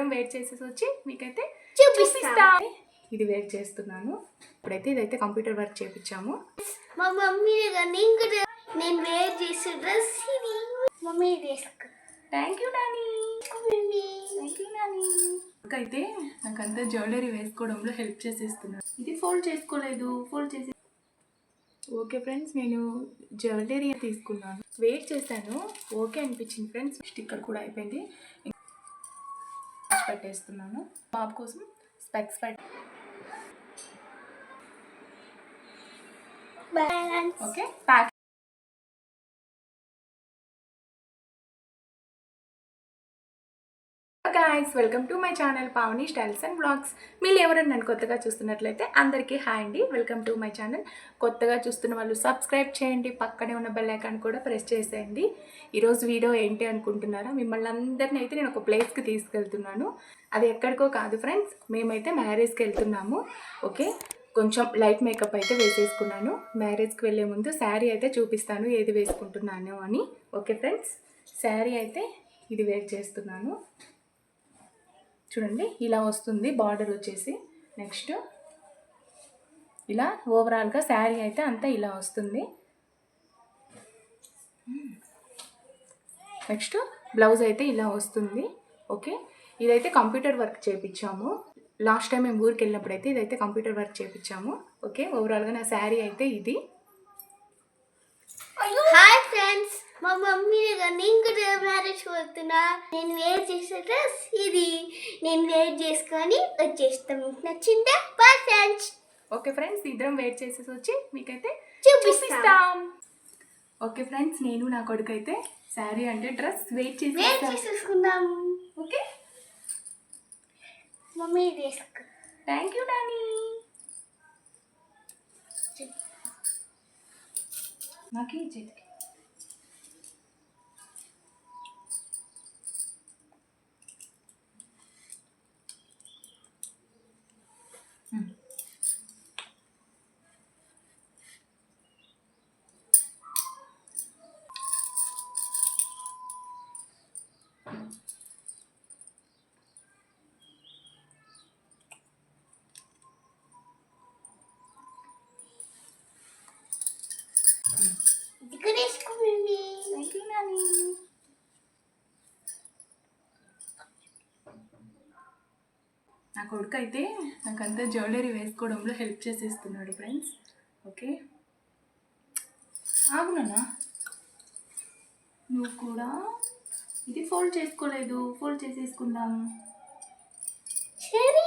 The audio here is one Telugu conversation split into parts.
ఇద్దరం వెయిట్ చేసేసి వచ్చి మీకైతే చూపిస్తా. ఇది వెయిట్ చేస్తున్నాను. ఇప్పుడైతే ఇదైతే కంప్యూటర్ వర్క్ చేపించాము మా మమ్మీ నేను వేర్ చేసే డ్రెస్ ఇది. మమ్మీ వేసుకో. Thank you Nani thank you Nani అయితే నాకంతా జ్యువెలరీ వేసుకోవడంలో హెల్ప్ చేసేస్తున్నాను ఇది ఫోల్డ్ చేసుకోలేదు. ఫోల్డ్ చేసి ఓకే ఫ్రెండ్స్ నేను జ్యువెలరీ తీసుకున్నాను. వెయిట్ చేశాను. ఓకే అనిపించింది ఫ్రెండ్స్ స్టిక్కర్ కూడా అయిపోయింది. పెట్టేస్తున్నాను. బాబు కోసం specs pet. Okay pack guys welcome to my channel Pavani styles and blogs మీరు ఎవరైనా నన్ను కొత్తగా చూస్తున్నట్లయితే అందరికీ హాయ్ అండి. వెల్కమ్ టు మై ఛానల్ కొత్తగా చూస్తున్న వాళ్ళు సబ్స్క్రైబ్ చేయండి. పక్కనే ఉన్న బెల్ ఐకాన్ కూడా ప్రెస్ చేసేయండి. ఈరోజు వీడియో ఏంటి అనుకుంటున్నారా? మిమ్మల్ని అందరినీ అయితే నేను ఒక ప్లేస్కి తీసుకెళ్తున్నాను. అది ఎక్కడికో కాదు ఫ్రెండ్స్ మేమైతే మ్యారేజ్కి వెళ్తున్నాము. ఓకే కొంచెం లైట్ మేకప్ అయితే వేసేసుకున్నాను. మ్యారేజ్కి వెళ్ళే ముందు శారీ అయితే చూపిస్తాను ఏది వేసుకుంటున్నాను అని. ఓకే ఫ్రెండ్స్ శారీ అయితే ఇది వేర్ చేస్తున్నాను. చూడండి ఇలా వస్తుంది బార్డర్ వచ్చేసి. నెక్స్ట్ ఇలా ఓవరాల్గా శారీ అయితే అంతా ఇలా వస్తుంది. నెక్స్ట్ బ్లౌజ్ అయితే ఇలా వస్తుంది. ఓకే ఇదైతే కంప్యూటర్ వర్క్ చేపించాము లాస్ట్ టైం మేము ఊరికి వెళ్ళినప్పుడు అయితే ఇదైతే కంప్యూటర్ వర్క్ చేపించాము ఓకే ఓవరాల్గా నా శారీ అయితే ఇది. హాయ్ ఫ్రెండ్స్ మా మమ్మీ నేను కూడా మ్యారేజ్ పోతున్నా. నేను వేర్ చేసే డ్రెస్ ఇది. నేను వేర్ చేసుకొని వచ్చేస్తాం. మీకు నచ్చిందా? బాయ్ ఫ్రెండ్స్ ఓకే ఫ్రెండ్స్ ఇద్దరం వెయిట్ చేసేసి వచ్చి మీకైతే చూపిస్తాం. ఓకే ఫ్రెండ్స్ నేను నా కొడుకు అయితే శారీ అంటే డ్రెస్ వెయిట్ వేర్ చేసి చేసేసుకుందాం. ఓకే మమ్మీ వేసుకో. థ్యాంక్ యూ డానీ నాకు ఈ చేతికి నా కొడుకు అయితే నాకంతా జ్యువెలరీ వేసుకోవడంలో హెల్ప్ చేసేస్తున్నాడు ఫ్రెండ్స్. ఓకే? ఆగునా నువ్వు కూడా ఇది ఫోల్డ్ చేసుకోలేదు. ఫోల్డ్ చేసేసుకుందాం. సరే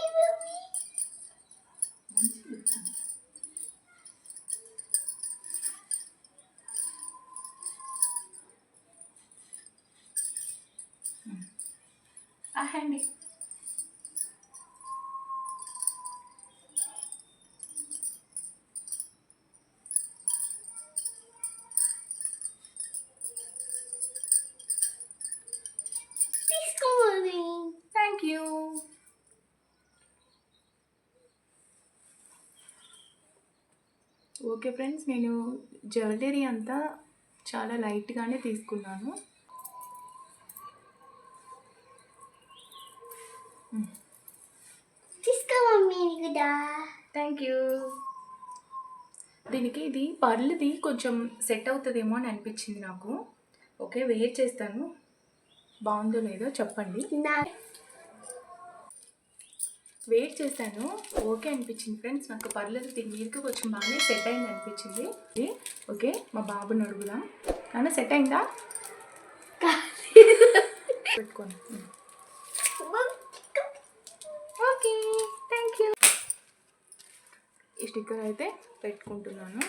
ఓకే ఫ్రెండ్స్ నేను జ్యువెలరీ అంతా చాలా లైట్గానే తీసుకున్నాను. తీసుకో మమ్మీ థ్యాంక్ యూ దీనికి ఇది పర్లుది కొంచెం సెట్ అవుతుందేమో అని అనిపించింది నాకు. ఓకే వెయిట్ చేస్తాను. బాగుందో లేదో చెప్పండి. వెయిట్ చేశాను. ఓకే అనిపించింది ఫ్రెండ్స్ నాకు పర్లేదు దీని మీదకి కొంచెం బాగానే సెట్ అయింది అనిపించింది. ఓకే మా బాబుని అడుగుదాం. నాన్న సెట్ అయిందా? పెట్టుకోండి. ఓకే థ్యాంక్ యూ ఈ స్టిక్కర్ అయితే పెట్టుకుంటున్నాను.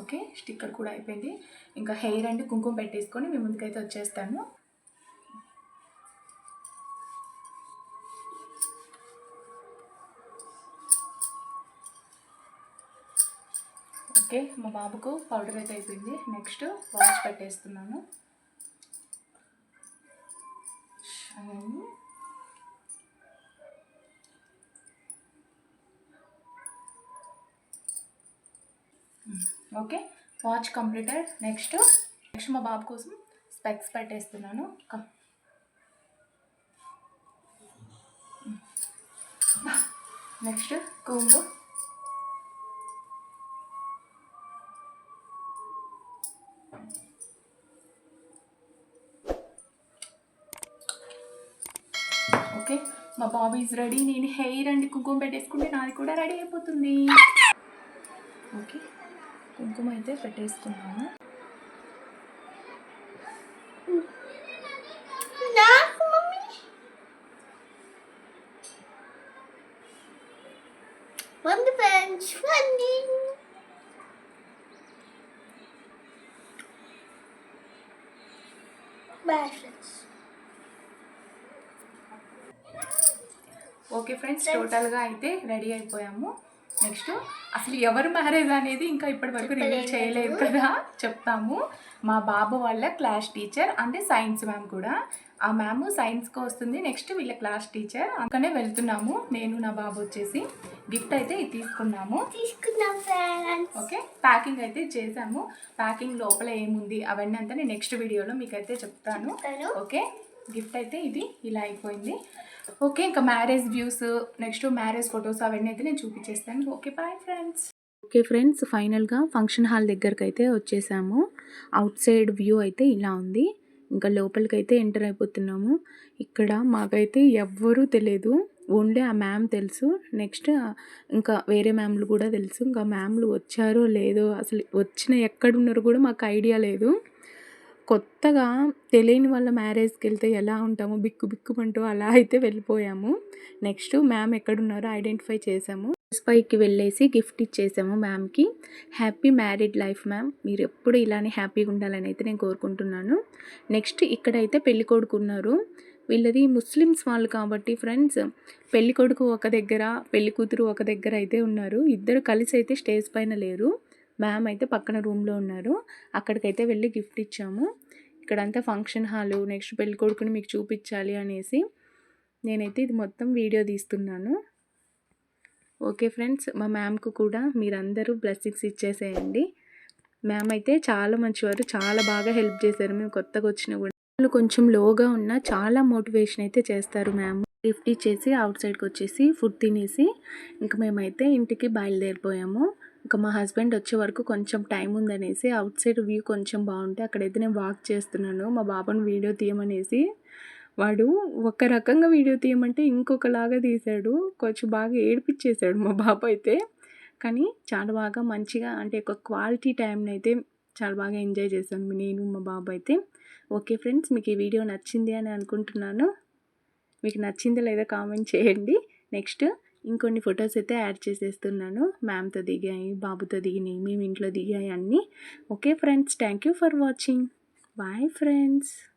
ఓకే స్టిక్కర్ కూడా అయిపోయింది. ఇంకా హెయిర్ అండ్ కుంకుమ పెట్టేసుకొని మేము ముందుకైతే వచ్చేస్తాను. ఓకే మా బాబుకు పౌడర్ అయితే అయిపోయింది. నెక్స్ట్ వాష్ పెట్టేస్తున్నాను. Okay? Watch completed next next మా బాబు కోసం స్పెక్స్ పెట్టేస్తున్నాను. Next comb okay? మా బాబు ఈజ్ రెడీ నేను హెయిర్ అండ్ కుంకుమ పెట్టేసుకుంటే నాది కూడా రెడీ అయిపోతుంది. ఓకే? కుంకుమ అయితే పెట్టేసుకున్నాము One bench. Bye, friends. Okay friends టోటల్గా అయితే రెడీ అయిపోయాము నెక్స్ట్ అసలు ఎవరు మ్యారేజ్ అనేది ఇంకా ఇప్పటి వరకు రివీల్ చేయలేదు కదా. చెప్తాము. మా బాబు వాళ్ళ క్లాస్ టీచర్ అంటే సైన్స్ మ్యామ్ కూడా. ఆ మ్యామ్ సైన్స్కి వస్తుంది. నెక్స్ట్ వీళ్ళ క్లాస్ టీచర్ అందుకనే వెళ్తున్నాము. నేను నా బాబు వచ్చేసి గిఫ్ట్ అయితే ఇది తీసుకున్నాము. తీసుకున్నాం ఓకే ప్యాకింగ్ అయితే చేసాము. ప్యాకింగ్ లోపల ఏముంది? అవన్నీ అంతా నేను నెక్స్ట్ వీడియోలో మీకు అయితే చెప్తాను. చెప్తాను. ఓకే గిఫ్ట్ అయితే ఇది ఇలా అయిపోయింది. ఓకే ఇంకా marriage views next marriage photos అవన్నీ అయితే నేను చూపించేస్తాను. Okay bye friends. Okay friends ఫైనల్గా ఫంక్షన్ హాల్ దగ్గరకు అయితే వచ్చేసాము. అవుట్ సైడ్ వ్యూ అయితే ఇలా ఉంది. ఇంకా లోపలికి అయితే ఎంటర్ అయిపోతున్నాము. ఇక్కడ మాకైతే ఎవ్వరూ తెలియదు ఓన్లీ ఆ మ్యామ్ తెలుసు. నెక్స్ట్ ఇంకా వేరే మ్యామ్లు కూడా తెలుసు. ఇంకా మ్యామ్లు వచ్చారో లేదో అసలు వచ్చిన ఎక్కడున్నారో కూడా మాకు ఐడియా లేదు. కొత్తగా తెలియని వాళ్ళ మ్యారేజ్కి వెళ్తే ఎలా ఉంటామో? బిక్కు బిక్కుమంటూ అలా అయితే వెళ్ళిపోయాము. నెక్స్ట్ మ్యామ్ ఎక్కడున్నారో ఐడెంటిఫై చేసాము. పైకి వెళ్ళేసి గిఫ్ట్ ఇచ్చేసాము మ్యామ్కి. Happy married life ma'am. మీరు ఎప్పుడు ఇలానే హ్యాపీగా ఉండాలని అయితే నేను కోరుకుంటున్నాను. నెక్స్ట్ ఇక్కడైతే పెళ్ళి కొడుకున్నారు వీళ్ళది ముస్లిమ్స్ వాళ్ళు కాబట్టి ఫ్రెండ్స్ పెళ్ళి కొడుకు ఒక దగ్గర పెళ్ళి కూతురు ఒక దగ్గర అయితే ఉన్నారు. ఇద్దరు కలిసి అయితే స్టేజ్ పైన లేరు. మ్యామ్ అయితే పక్కన రూమ్లో ఉన్నారు. అక్కడికైతే వెళ్ళి గిఫ్ట్ ఇచ్చాము. ఇక్కడంతా ఫంక్షన్ హాలు నెక్స్ట్ పెళ్ళి కొడుకుని మీకు చూపించాలి అనేసి నేనైతే ఇది మొత్తం వీడియో తీస్తున్నాను. ఓకే ఫ్రెండ్స్ మా మ్యామ్కు కూడా మీరందరూ బ్లెస్సింగ్స్ ఇచ్చేసేయండి. మ్యామ్ అయితే చాలా మంచివారు చాలా బాగా హెల్ప్ చేశారు. మేము కొత్తగా వచ్చిన కూడా వాళ్ళు కొంచెం లోగా ఉన్నా చాలా మోటివేషన్ అయితే చేస్తారు మ్యామ్. గిఫ్ట్ ఇచ్చేసి అవుట్ సైడ్కి వచ్చేసి ఫుడ్ తినేసి ఇంక మేమైతే ఇంటికి బయలుదేరిపోయాము. ఇంకా మా హస్బెండ్ వచ్చే వరకు కొంచెం టైం ఉందనేసి అవుట్ సైడ్ వ్యూ కొంచెం బాగుంటే అక్కడైతే నేను వాక్ చేస్తున్నాను. మా బాబాను వీడియో తీయమనేసి వాడు ఒక రకంగా వీడియో తీయమంటే ఇంకొకలాగా తీశాడు. కొంచెం బాగా ఏడిపించేశాడు మా బాబు అయితే. కానీ చాలా బాగా మంచిగా అంటే ఒక క్వాలిటీ టైంని అయితే చాలా బాగా ఎంజాయ్ చేశాను నేను మా బాబు అయితే. ఓకే ఫ్రెండ్స్ మీకు ఈ వీడియో నచ్చింది అని అనుకుంటున్నాను. మీకు నచ్చిందో లేదో కామెంట్ చేయండి. నెక్స్ట్ ఇంకొన్ని ఫొటోస్ అయితే యాడ్ చేసేస్తున్నాను. మ్యామ్తో దిగాయి బాబుతో దిగినాయి మేము ఇంట్లో దిగాయి అన్నీ. Okay friends thank you for watching. Bye friends.